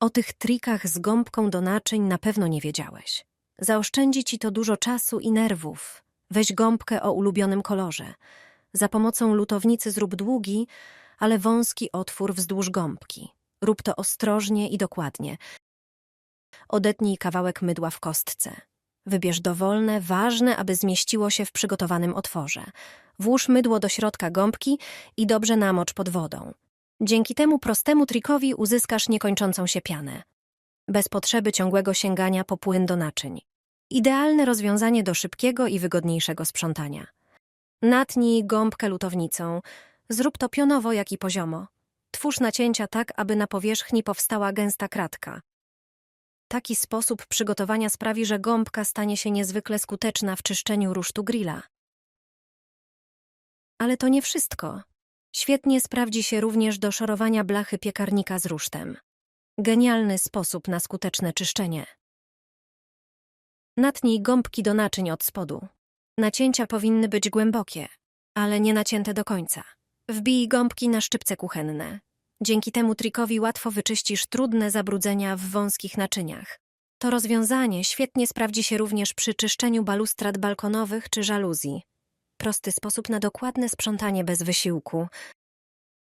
O tych trikach z gąbką do naczyń na pewno nie wiedziałeś. Zaoszczędzi ci to dużo czasu i nerwów. Weź gąbkę o ulubionym kolorze. Za pomocą lutownicy zrób długi, ale wąski otwór wzdłuż gąbki. Rób to ostrożnie i dokładnie. Odetnij kawałek mydła w kostce. Wybierz dowolne, ważne, aby zmieściło się w przygotowanym otworze. Włóż mydło do środka gąbki i dobrze namocz pod wodą. Dzięki temu prostemu trikowi uzyskasz niekończącą się pianę. Bez potrzeby ciągłego sięgania po płyn do naczyń. Idealne rozwiązanie do szybkiego i wygodniejszego sprzątania. Natnij gąbkę lutownicą. Zrób to pionowo, jak i poziomo. Twórz nacięcia tak, aby na powierzchni powstała gęsta kratka. Taki sposób przygotowania sprawi, że gąbka stanie się niezwykle skuteczna w czyszczeniu rusztu grilla. Ale to nie wszystko. Świetnie sprawdzi się również do szorowania blachy piekarnika z rusztem. Genialny sposób na skuteczne czyszczenie. Natnij gąbki do naczyń od spodu. Nacięcia powinny być głębokie, ale nie nacięte do końca. Wbij gąbki na szczypce kuchenne. Dzięki temu trikowi łatwo wyczyścisz trudne zabrudzenia w wąskich naczyniach. To rozwiązanie świetnie sprawdzi się również przy czyszczeniu balustrad balkonowych czy żaluzji. Prosty sposób na dokładne sprzątanie bez wysiłku,